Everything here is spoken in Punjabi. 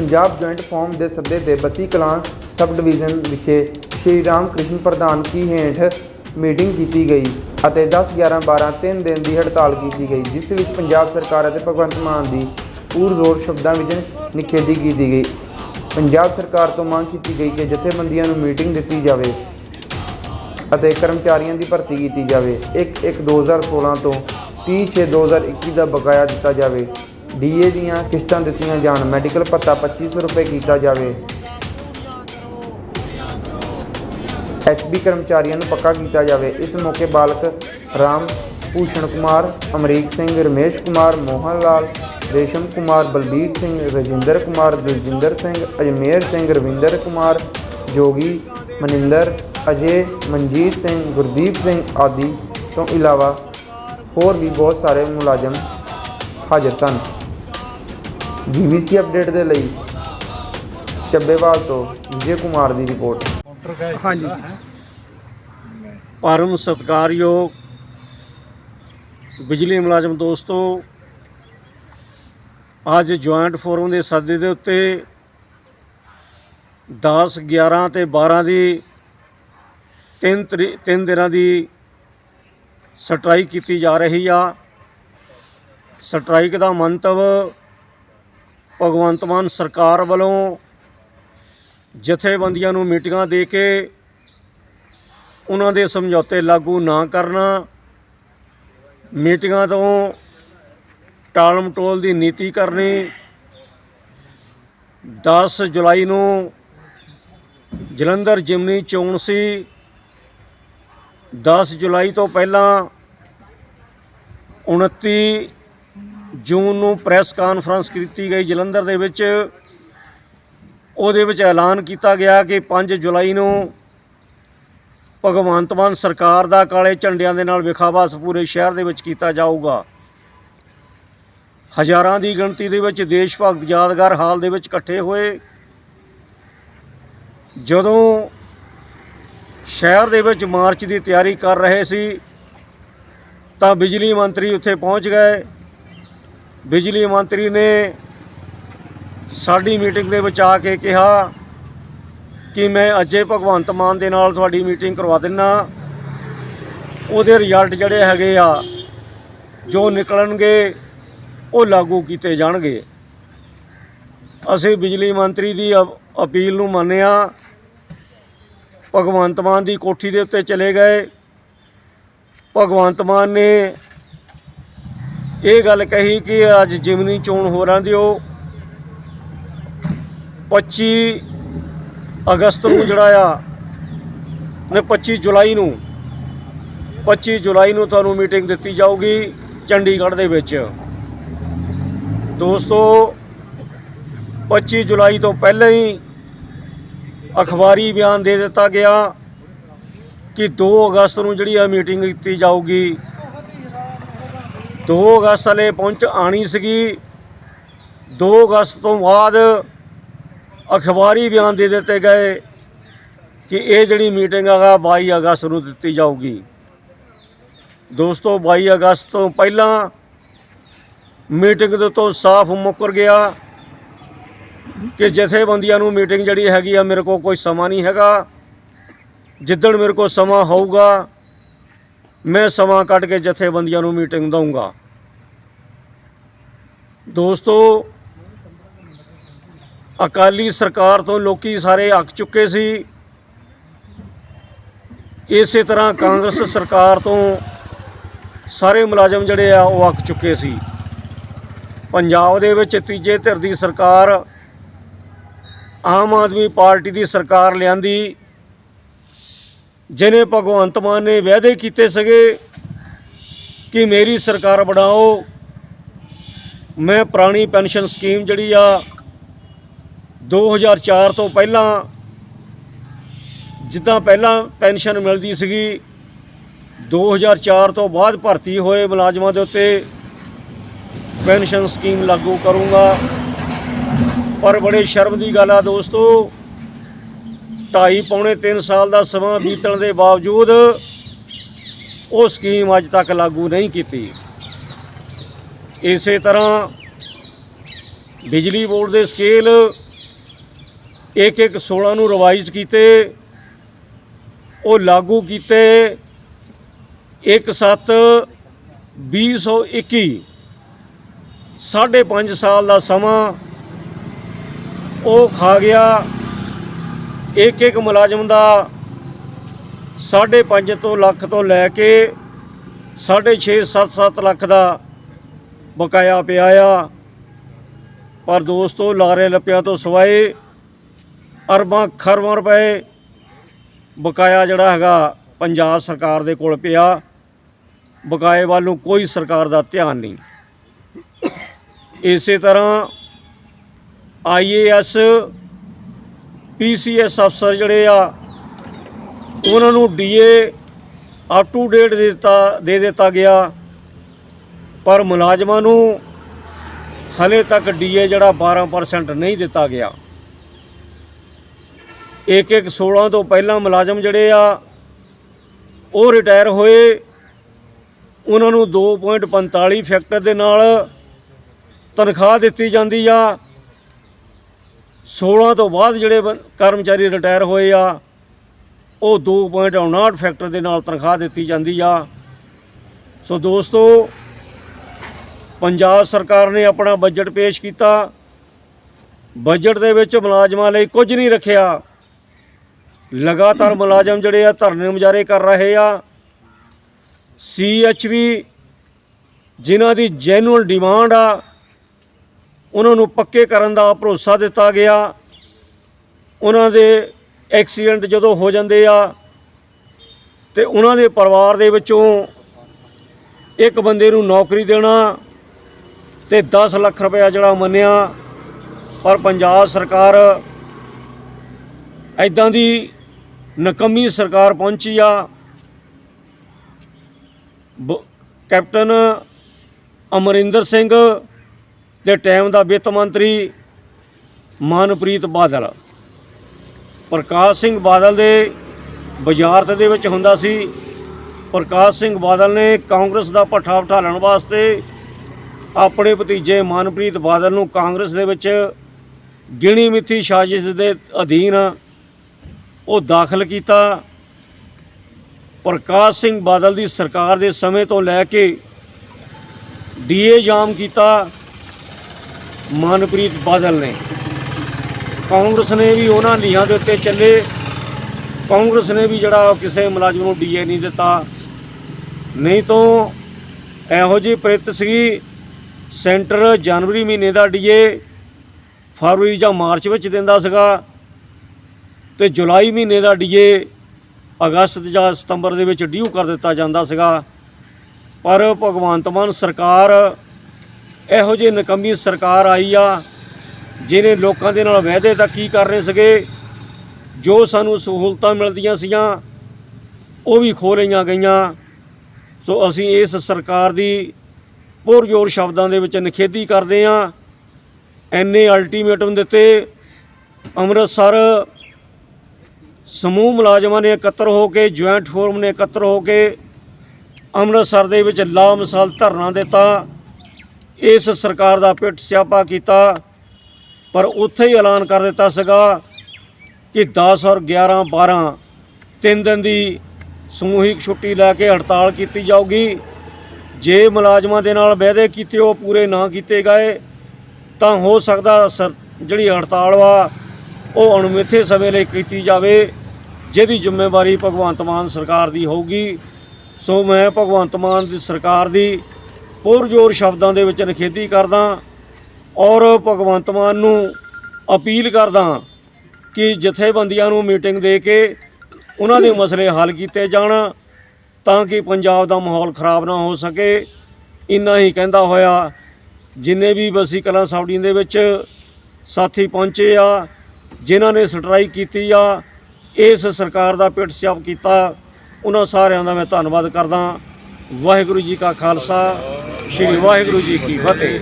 ਪੰਜਾਬ ਜੁਆਇੰਟ ਫਾਰਮ ਦੇ ਸੱਦੇ ਤੇ ਬੱਸੀ ਕਲਾਂ ਸਬ ਡਿਵੀਜ਼ਨ ਵਿਖੇ ਸ਼੍ਰੀ ਰਾਮ ਕ੍ਰਿਸ਼ਨ ਪ੍ਰਧਾਨ ਕੀ ਹੇਠ ਮੀਟਿੰਗ ਕੀਤੀ ਗਈ ਅਤੇ 10 11 12 ਤਿੰਨ ਦਿਨ ਦੀ ਹੜਤਾਲ ਕੀਤੀ ਗਈ, ਜਿਸ ਵਿੱਚ ਪੰਜਾਬ ਸਰਕਾਰ ਅਤੇ ਭਗਵੰਤ ਮਾਨ ਦੀ ਪੂਰਜ਼ੋਰ ਸ਼ਬਦਾਂ ਵਿੱਚ ਨਿਖੇਧੀ ਕੀਤੀ ਗਈ। ਪੰਜਾਬ ਸਰਕਾਰ ਤੋਂ ਮੰਗ ਕੀਤੀ ਗਈ ਕਿ ਜਥੇਬੰਦੀਆਂ ਨੂੰ ਮੀਟਿੰਗ ਦਿੱਤੀ ਜਾਵੇ ਅਤੇ ਕਰਮਚਾਰੀਆਂ ਦੀ ਭਰਤੀ ਕੀਤੀ ਜਾਵੇ। 1/1/2016 ਤੋਂ 30/6/2021 ਦਾ ਬਕਾਇਆ ਦਿੱਤਾ ਜਾਵੇ। ਡੀਏ ਦੀਆਂ ਕਿਸ਼ਤਾਂ ਦਿੱਤੀਆਂ ਜਾਣ। ਮੈਡੀਕਲ ਭੱਤਾ 2500 ਰੁਪਏ ਕੀਤਾ ਜਾਵੇ। ਐਚਬੀ ਕਰਮਚਾਰੀਆਂ ਨੂੰ ਪੱਕਾ ਕੀਤਾ ਜਾਵੇ। ਇਸ ਮੌਕੇ ਬਾਲਕ ਰਾਮ ਭੂਸ਼ਣ ਕੁਮਾਰ, ਅਮਰੀਕ ਸਿੰਘ, ਰਮੇਸ਼ ਕੁਮਾਰ, ਮੋਹਨ ਲਾਲ, ਰੇਸ਼ਮ ਕੁਮਾਰ, ਬਲਬੀਰ ਸਿੰਘ, ਰਜਿੰਦਰ ਕੁਮਾਰ ਦਲਜਿੰਦਰ ਸਿੰਘ, ਅਜਮੇਰ ਸਿੰਘ, ਰਵਿੰਦਰ ਕੁਮਾਰ, ਜੋਗੀ ਮਨਿੰਦਰ, ਅਜੇ ਮਨਜੀਤ ਸਿੰਘ, ਗੁਰਦੀਪ ਸਿੰਘ ਆਦਿ ਤੋਂ ਇਲਾਵਾ ਹੋਰ ਵੀ ਬਹੁਤ ਸਾਰੇ ਮੁਲਾਜ਼ਮ ਹਾਜ਼ਰ ਸਨ। ਜੀਵੀਸੀ ਅਪਡੇਟ ਦੇ ਲਈ ਚੱਬੇਵਾਲ ਤੋਂ ਵਿਜੇ ਕੁਮਾਰ ਦੀ ਰਿਪੋਰਟ ਹਾਂਜੀ। ਪਰਮ ਸਤਿਕਾਰਯੋਗ ਬਿਜਲੀ ਮੁਲਾਜ਼ਮ ਦੋਸਤੋ, ਅੱਜ ਜੁਆਇੰਟ ਫੋਰਮ ਦੇ ਸੱਦੇ ਦੇ ਉੱਤੇ 10 11 ਤੇ 12 ਦੀ ਤਿੰਨ ਤਰੀ- ਤਿੰਨ ਦਿਨਾਂ ਦੀ ਸਟ੍ਰਾਈਕ ਕੀਤੀ ਜਾ ਰਹੀ ਆ। ਸਟ੍ਰਾਈਕ ਦਾ ਮੰਤਵ ਭਗਵੰਤ ਮਾਨ ਸਰਕਾਰ ਵੱਲੋਂ ਜਥੇਬੰਦੀਆਂ ਨੂੰ ਮੀਟਿੰਗਾਂ ਦੇ ਕੇ ਉਹਨਾਂ ਦੇ ਸਮਝੌਤੇ ਲਾਗੂ ਨਾ ਕਰਨਾ, ਮੀਟਿੰਗਾਂ ਤੋਂ ਟਾਲ ਮਟੋਲ ਦੀ ਨੀਤੀ ਕਰਨੀ 10 ਜੁਲਾਈ ਨੂੰ ਜਲੰਧਰ ਜਿਮਨੀ ਚੋਣ ਸੀ 10 ਜੁਲਾਈ ਤੋਂ ਪਹਿਲਾਂ 29 ਜੂਨ ਨੂੰ ਪ੍ਰੈਸ ਕਾਨਫਰੰਸ ਕੀਤੀ ਗਈ ਜਲੰਧਰ ਦੇ ਵਿੱਚ। ਉਹਦੇ ਵਿੱਚ ਐਲਾਨ ਕੀਤਾ ਗਿਆ ਕਿ 5 ਜੁਲਾਈ ਨੂੰ ਭਗਵੰਤ ਮਾਨ ਸਰਕਾਰ ਦਾ ਕਾਲੇ ਝੰਡਿਆਂ ਦੇ ਨਾਲ ਵਿਖਾਵਾ ਪੂਰੇ ਸ਼ਹਿਰ ਦੇ ਵਿੱਚ ਕੀਤਾ ਜਾਊਗਾ। ਹਜ਼ਾਰਾਂ ਦੀ ਗਿਣਤੀ ਦੇ ਵਿੱਚ ਦੇਸ਼ ਭਗਤ ਯਾਦਗਾਰ ਹਾਲ ਦੇ ਵਿੱਚ ਇਕੱਠੇ ਹੋਏ। ਜਦੋਂ ਸ਼ਹਿਰ ਦੇ ਵਿੱਚ ਮਾਰਚ ਦੀ ਤਿਆਰੀ ਕਰ ਰਹੇ ਸੀ, ਤਾਂ ਬਿਜਲੀ ਮੰਤਰੀ ਉੱਥੇ ਪਹੁੰਚ ਗਏ। ਬਿਜਲੀ ਮੰਤਰੀ ਨੇ ਸਾਡੀ ਮੀਟਿੰਗ ਦੇ ਵਿੱਚ ਆ ਕੇ ਕਿਹਾ ਕਿ ਮੈਂ ਅਜੇ ਭਗਵੰਤ ਮਾਨ ਦੇ ਨਾਲ ਤੁਹਾਡੀ ਮੀਟਿੰਗ ਕਰਵਾ ਦਿੰਨਾ। ਉਹਦੇ ਰਿਜ਼ਲਟ ਜਿਹੜੇ ਹੈਗੇ ਆ, ਜੋ ਨਿਕਲਣਗੇ, ਉਹ ਲਾਗੂ ਕੀਤੇ ਜਾਣਗੇ। ਅਸੀਂ ਬਿਜਲੀ ਮੰਤਰੀ ਦੀ ਅ- ਅਪੀਲ ਨੂੰ ਮੰਨਿਆ। ਭਗਵੰਤ ਮਾਨ ਦੀ ਕੋਠੀ ਦੇ ਉੱਤੇ ਚਲੇ ਗਏ। ਭਗਵੰਤ ਮਾਨ ਨੇ ਇਹ ਗੱਲ ਕਹੀ ਕਿ ਅੱਜ ਜਿਮਨੀ ਚੋਣ ਹੋ ਰਹੀ ਦਿਓ 25 ਅਗਸਤ ਨੂੰ ਜਿਹੜਾ ਆ ਨੇ 25 ਜੁਲਾਈ ਨੂੰ 25 ਜੁਲਾਈ ਨੂੰ ਤੁਹਾਨੂੰ ਮੀਟਿੰਗ ਦਿੱਤੀ ਜਾਊਗੀ ਚੰਡੀਗੜ੍ਹ ਦੇ ਵਿੱਚ। ਦੋਸਤੋ 25 ਜੁਲਾਈ ਤੋਂ ਪਹਿਲਾਂ ਹੀ ਅਖਬਾਰੀ ਬਿਆਨ ਦੇ ਦਿੱਤਾ ਗਿਆ ਕਿ 2 ਅਗਸਤ ਨੂੰ ਜਿਹੜੀ ਆ ਮੀਟਿੰਗ ਕੀਤੀ ਜਾਊਗੀ 2 ਅਗਸਤ ਵਾਲੇ ਪਹੁੰਚ ਆਣੀ ਸੀਗੀ। 2 ਅਗਸਤ ਤੋਂ ਬਾਅਦ ਅਖਬਾਰੀ ਬਿਆਨ ਦੇ ਦਿੱਤੇ ਗਏ ਕਿ ਇਹ ਜਿਹੜੀ ਮੀਟਿੰਗ ਹੈਗਾ 22 ਅਗਸਤ ਨੂੰ ਦਿੱਤੀ ਜਾਊਗੀ। ਦੋਸਤੋ 22 ਅਗਸਤ ਤੋਂ ਪਹਿਲਾਂ ਮੀਟਿੰਗ ਦੇ ਤੋਂ ਸਾਫ਼ ਮੁੱਕਰ ਗਿਆ ਕਿ ਜਥੇਬੰਦੀਆਂ ਨੂੰ ਮੀਟਿੰਗ ਜਿਹੜੀ ਹੈਗੀ ਆ ਮੇਰੇ ਕੋਲ ਕੋਈ ਸਮਾਂ ਨਹੀਂ ਹੈਗਾ। ਜਿੱਦਣ ਮੇਰੇ ਕੋਲ ਸਮਾਂ ਹੋਊਗਾ, ਮੈਂ ਸਮਾਂ ਕੱਢ ਕੇ ਜਥੇਬੰਦੀਆਂ ਨੂੰ ਮੀਟਿੰਗ ਦਊਂਗਾ। ਦੋਸਤੋ, ਅਕਾਲੀ ਸਰਕਾਰ ਤੋਂ ਲੋਕੀ ਸਾਰੇ ਅੱਕ ਚੁੱਕੇ ਸੀ। ਇਸੇ ਤਰ੍ਹਾਂ ਕਾਂਗਰਸ ਸਰਕਾਰ ਤੋਂ ਸਾਰੇ ਮੁਲਾਜ਼ਮ ਜਿਹੜੇ ਆ, ਉਹ ਅੱਕ ਚੁੱਕੇ ਸੀ। ਪੰਜਾਬ ਦੇ ਵਿੱਚ ਤੀਜੇ ਧਿਰ ਦੀ ਸਰਕਾਰ, ਆਮ ਆਦਮੀ ਪਾਰਟੀ ਦੀ ਸਰਕਾਰ ਲਿਆਂਦੀ। ਜਿਹਨੇ ਭਗਵੰਤ ਮਾਨ ਨੇ ਵਾਅਦੇ ਕੀਤੇ ਸੀਗੇ ਕਿ ਮੇਰੀ ਸਰਕਾਰ ਬਣਾਓ ਮੈਂ ਪੁਰਾਣੀ ਪੈਨਸ਼ਨ ਸਕੀਮ ਜਿਹੜੀ ਆ 2004 ਤੋਂ ਪਹਿਲਾਂ ਜਿੱਦਾਂ ਪਹਿਲਾਂ ਪੈਨਸ਼ਨ ਮਿਲਦੀ ਸੀਗੀ 2004 ਤੋਂ ਬਾਅਦ ਭਰਤੀ ਹੋਏ ਮੁਲਾਜ਼ਮਾਂ ਦੇ ਉੱਤੇ ਪੈਨਸ਼ਨ ਸਕੀਮ ਲਾਗੂ ਕਰੂੰਗਾ। ਪਰ ਬੜੇ ਸ਼ਰਮ ਦੀ ਗੱਲ ਆ ਦੋਸਤੋ, ਢਾਈ ਪੌਣੇ 3 ਸਾਲ ਦਾ ਸਮਾਂ ਬੀਤਣ ਦੇ ਬਾਵਜੂਦ ਉਹ ਸਕੀਮ ਅੱਜ ਤੱਕ ਲਾਗੂ ਨਹੀਂ ਕੀਤੀ। ਇਸੇ ਤਰ੍ਹਾਂ ਬਿਜਲੀ ਬੋਰਡ ਦੇ ਸਕੇਲ ਇੱਕ ਇੱਕ 16 ਨੂੰ ਰਿਵਾਈਜ਼ ਕੀਤੇ, ਉਹ ਲਾਗੂ ਕੀਤੇ 1 7 2021 ਸਾਢੇ ਪੰਜ ਸਾਲ ਦਾ ਸਮਾਂ ਉਹ ਖਾ ਗਿਆ। ਇੱਕ ਇੱਕ ਮੁਲਾਜ਼ਮ ਦਾ ਸਾਢੇ ਪੰਜ ਤੋਂ ਲੱਖ ਤੋਂ ਲੈ ਕੇ ਸਾਢੇ ਛੇ 7 7 ਲੱਖ ਦਾ ਬਕਾਇਆ ਪਿਆ ਆ। ਪਰ ਦੋਸਤੋ, ਲਾਰੇ ਲੱਪਿਆਂ ਤੋਂ ਸਵਾਏ ਅਰਬਾਂ ਖਰਬਾਂ ਰੁਪਏ ਬਕਾਇਆ ਜਿਹੜਾ ਹੈਗਾ ਪੰਜਾਬ ਸਰਕਾਰ ਦੇ ਕੋਲ ਪਿਆ। ਬਕਾਏ ਵੱਲ ਨੂੰ ਕੋਈ ਸਰਕਾਰ ਦਾ ਧਿਆਨ ਨਹੀਂ। ਇਸੇ ਤਰ੍ਹਾਂ ਆਈਏਐਸ ਪੀਸੀਐਸ ਅਫਸਰ ਜਿਹੜੇ ਆ, ਉਹਨਾਂ ਨੂੰ ਡੀਏ ਅਪ ਟੂ ਡੇਟ ਦੇ ਦਿੱਤਾ ਦੇ ਦਿੱਤਾ ਗਿਆ। ਪਰ ਮੁਲਾਜ਼ਮਾਂ ਨੂੰ ਹਲੇ ਤੱਕ ਡੀਏ ਜਿਹੜਾ 12% ਨਹੀਂ ਦਿੱਤਾ ਗਿਆ। ਇੱਕ ਇੱਕ 16 ਤੋਂ ਪਹਿਲਾਂ ਮੁਲਾਜ਼ਮ ਜਿਹੜੇ ਆ, ਉਹ ਰਿਟਾਇਰ ਹੋਏ। ਉਹਨਾਂ ਨੂੰ 2.45 ਫੈਕਟਰ ਦੇ ਨਾਲ ਤਨਖਾਹ ਦਿੱਤੀ ਜਾਂਦੀ ਆ। 16 ਤੋਂ ਬਾਅਦ ਜਿਹੜੇ ਕਰਮਚਾਰੀ ਰਿਟਾਇਰ ਹੋਏ ਆ, ਉਹ 2.59 ਫੈਕਟਰ ਦੇ ਨਾਲ ਤਨਖਾਹ ਦਿੱਤੀ ਜਾਂਦੀ ਆ। ਸੋ ਦੋਸਤੋ ਪੰਜਾਬ ਸਰਕਾਰ ਨੇ ਆਪਣਾ ਬਜਟ ਪੇਸ਼ ਕੀਤਾ। ਬਜਟ ਦੇ ਵਿੱਚ ਮੁਲਾਜ਼ਮਾਂ ਲਈ ਕੁਝ ਨਹੀਂ ਰੱਖਿਆ। ਲਗਾਤਾਰ ਮੁਲਾਜ਼ਮ ਜਿਹੜੇ ਆ ਧਰਨੇ ਮੁਜ਼ਾਰੇ ਕਰ ਰਹੇ ਆ। ਸੀਐਚਵੀ ਜਿਨ੍ਹਾਂ ਦੀ ਜੈਨੂਅਲ ਡਿਮਾਂਡ ਆ, ਉਹਨਾਂ ਨੂੰ ਪੱਕੇ ਕਰਨ ਦਾ ਭਰੋਸਾ ਦਿੱਤਾ ਗਿਆ। ਉਹਨਾਂ ਦੇ ਐਕਸੀਡੈਂਟ ਜਦੋਂ ਹੋ ਜਾਂਦੇ ਆ, ਤੇ ਉਹਨਾਂ ਦੇ ਪਰਿਵਾਰ ਦੇ ਵਿੱਚੋਂ ਇੱਕ ਬੰਦੇ ਨੂੰ ਨੌਕਰੀ ਦੇਣਾ ਤੇ 10 ਲੱਖ ਰੁਪਇਆ ਜਿਹੜਾ ਮੰਨਿਆ। ਪਰ ਪੰਜਾਬ ਸਰਕਾਰ ਐਦਾਂ ਦੀ ਨਕਮੀ ਸਰਕਾਰ ਪਹੁੰਚੀ ਆ। ਬ- ਕੈਪਟਨ ਅਮਰਿੰਦਰ ਸਿੰਘ ਦੇ ਟਾਈਮ ਦਾ ਵਿੱਤ ਮੰਤਰੀ ਮਨਪ੍ਰੀਤ ਬਾਦਲ। ਪ੍ਰਕਾਸ਼ ਸਿੰਘ ਬਾਦਲ ਦੇ ਵਜ਼ਾਰਤ ਦੇ ਵਿੱਚ ਹੁੰਦਾ ਸੀ। ਪ੍ਰਕਾਸ਼ ਸਿੰਘ ਬਾਦਲ ਨੇ ਕਾਂਗਰਸ ਦਾ ਪੱਠਾ ਉਠਾਲਣ ਵਾਸਤੇ ਆਪਣੇ ਭਤੀਜੇ ਮਨਪ੍ਰੀਤ ਬਾਦਲ ਨੂੰ ਕਾਂਗਰਸ ਦੇ ਵਿੱਚ ਗਿਣੀ ਮਿੱਥੀ ਸਾਜ਼ਿਸ਼ ਦੇ ਅਧੀਨ ਉਹ ਦਾਖਲ ਕੀਤਾ। ਪ੍ਰਕਾਸ਼ ਸਿੰਘ ਬਾਦਲ ਦੀ ਸਰਕਾਰ ਦੇ ਸਮੇਂ ਤੋਂ ਲੈ ਕੇ ਡੀਏ ਜਾਮ ਕੀਤਾ ਮਨਪ੍ਰੀਤ ਬਾਦਲ ਨੇ। ਕਾਂਗਰਸ ਨੇ ਵੀ ਉਹਨਾਂ ਲੀਹਾਂ ਦੇ ਉੱਤੇ ਚੱਲੇ। ਕਾਂਗਰਸ ਨੇ ਵੀ ਜਿਹੜਾ ਕਿਸੇ ਮੁਲਾਜ਼ਮ ਨੂੰ ਡੀਏ ਨਹੀਂ ਦਿੱਤਾ। ਨਹੀਂ ਤੋਂ ਇਹੋ ਜਿਹੀ ਪ੍ਰਿਤ ਸੀਗੀ ਸੈਂਟਰ ਜਨਵਰੀ ਮਹੀਨੇ ਦਾ ਡੀਏ, ਫਰਵਰੀ ਜਾਂ ਮਾਰਚ ਵਿੱਚ ਦਿੰਦਾ ਸੀਗਾ ਤੇ ਜੁਲਾਈ ਮਹੀਨੇ ਦਾ ਡੀਏ ਅਗਸਤ ਜਾਂ ਸਤੰਬਰ ਦੇ ਵਿੱਚ ਡਿਊ ਕਰ ਦਿੱਤਾ ਜਾਂਦਾ ਸੀਗਾ। ਪਰ ਭਗਵੰਤ ਮਾਨ ਸਰਕਾਰ ਇਹੋ ਜਿਹੀ ਨਕਮੀ ਸਰਕਾਰ ਆਈ ਆ, ਜਿਹਨੇ ਲੋਕਾਂ ਦੇ ਨਾਲ ਵਾਅਦੇ ਤਾਂ ਕੀ ਕਰ ਰਹੇ ਸੀਗੇ, ਜੋ ਸਾਨੂੰ ਸਹੂਲਤਾਂ ਮਿਲਦੀਆਂ ਸੀਆਂ, ਉਹ ਵੀ ਖੋਹ ਲਈਆਂ ਗਈਆਂ। ਸੋ ਅਸੀਂ ਇਸ ਸਰਕਾਰ ਦੀ ਪੁਰਜੋਰ ਸ਼ਬਦਾਂ ਦੇ ਵਿੱਚ ਨਿਖੇਧੀ ਕਰਦੇ ਹਾਂ। ਐਨੇ ਅਲਟੀਮੇਟਮ ਦਿੱਤੇ। ਅੰਮ੍ਰਿਤਸਰ ਸਮੂਹ ਮੁਲਾਜ਼ਮਾਂ ਨੇ ਇਕੱਤਰ ਹੋ ਕੇ ਜੁਆਇੰਟ ਫੋਰਮ ਨੇ ਇਕੱਤਰ ਹੋ ਕੇ ਅੰਮ੍ਰਿਤਸਰ ਦੇ ਵਿੱਚ ਲਾ ਮਿਸਾਲ ਧਰਨਾ ਦਿੱਤਾ। ਇਸ ਸਰਕਾਰ ਦਾ ਪਿੱਠ ਸਿਆਪਾ ਕੀਤਾ। ਪਰ ਉੱਥੇ ਹੀ ਐਲਾਨ ਕਰ ਦਿੱਤਾ ਸੀਗਾ ਕਿ 10 ਔਰ 11 12 ਤਿੰਨ ਦਿਨ ਦੀ ਸਮੂਹਿਕ ਛੁੱਟੀ ਲੈ ਕੇ ਹੜਤਾਲ ਕੀਤੀ ਜਾਊਗੀ। ਜੇ ਮੁਲਾਜ਼ਮਾਂ ਦੇ ਨਾਲ ਵਾਅਦੇ ਕੀਤੇ, ਉਹ ਪੂਰੇ ਨਾ ਕੀਤੇ ਗਏ, ਤਾਂ ਹੋ ਸਕਦਾ ਸਰ, ਜਿਹੜੀ ਹੜਤਾਲ ਵਾ, ਉਹ ਅਣਮਿੱਥੇ ਸਮੇਂ ਲਈ ਕੀਤੀ ਜਾਵੇ, ਜਿਹਦੀ ਜ਼ਿੰਮੇਵਾਰੀ ਭਗਵੰਤ ਮਾਨ ਸਰਕਾਰ ਦੀ ਹੋਊਗੀ। ਸੋ ਮੈਂ ਭਗਵੰਤ ਮਾਨ ਦੀ ਸਰਕਾਰ ਦੀ ਪੁਰਜੋਰ ਸ਼ਬਦਾਂ ਦੇ ਵਿੱਚ ਨਿਖੇਧੀ ਕਰਦਾ ਔਰ ਭਗਵੰਤ ਮਾਨ ਨੂੰ ਅਪੀਲ ਕਰਦਾ ਕਿ ਜਥੇਬੰਦੀਆਂ ਨੂੰ ਮੀਟਿੰਗ ਦੇ ਕੇ ਉਹਨਾਂ ਦੇ ਮਸਲੇ ਹੱਲ ਕੀਤੇ ਜਾਣ। ਤਾਂ ਕਿ ਪੰਜਾਬ ਦਾ ਮਾਹੌਲ ਖਰਾਬ ਨਾ ਹੋ ਸਕੇ। ਇੰਨਾ ਹੀ ਕਹਿੰਦਾ ਹੋਇਆ, ਜਿੰਨੇ ਵੀ ਬਸੀ ਕਲਾਂ ਸਾਵੜੀ ਦੇ ਵਿੱਚ ਸਾਥੀ ਪਹੁੰਚੇ ਆ, ਜਿਨ੍ਹਾਂ ਨੇ ਸਟ੍ਰਾਈਕ ਕੀਤੀ ਆ, ਇਸ ਸਰਕਾਰ ਦਾ ਪਿੱਟ ਸਿਆਪ ਕੀਤਾ, ਉਹਨਾਂ ਸਾਰਿਆਂ ਦਾ ਮੈਂ ਧੰਨਵਾਦ ਕਰਦਾ। ਵਾਹਿਗੁਰੂ ਜੀ ਕਾ ਖਾਲਸਾ, ਸ੍ਰੀ ਵਾਹਿਗੁਰੂ ਜੀ ਕੀ ਫਤਿਹ।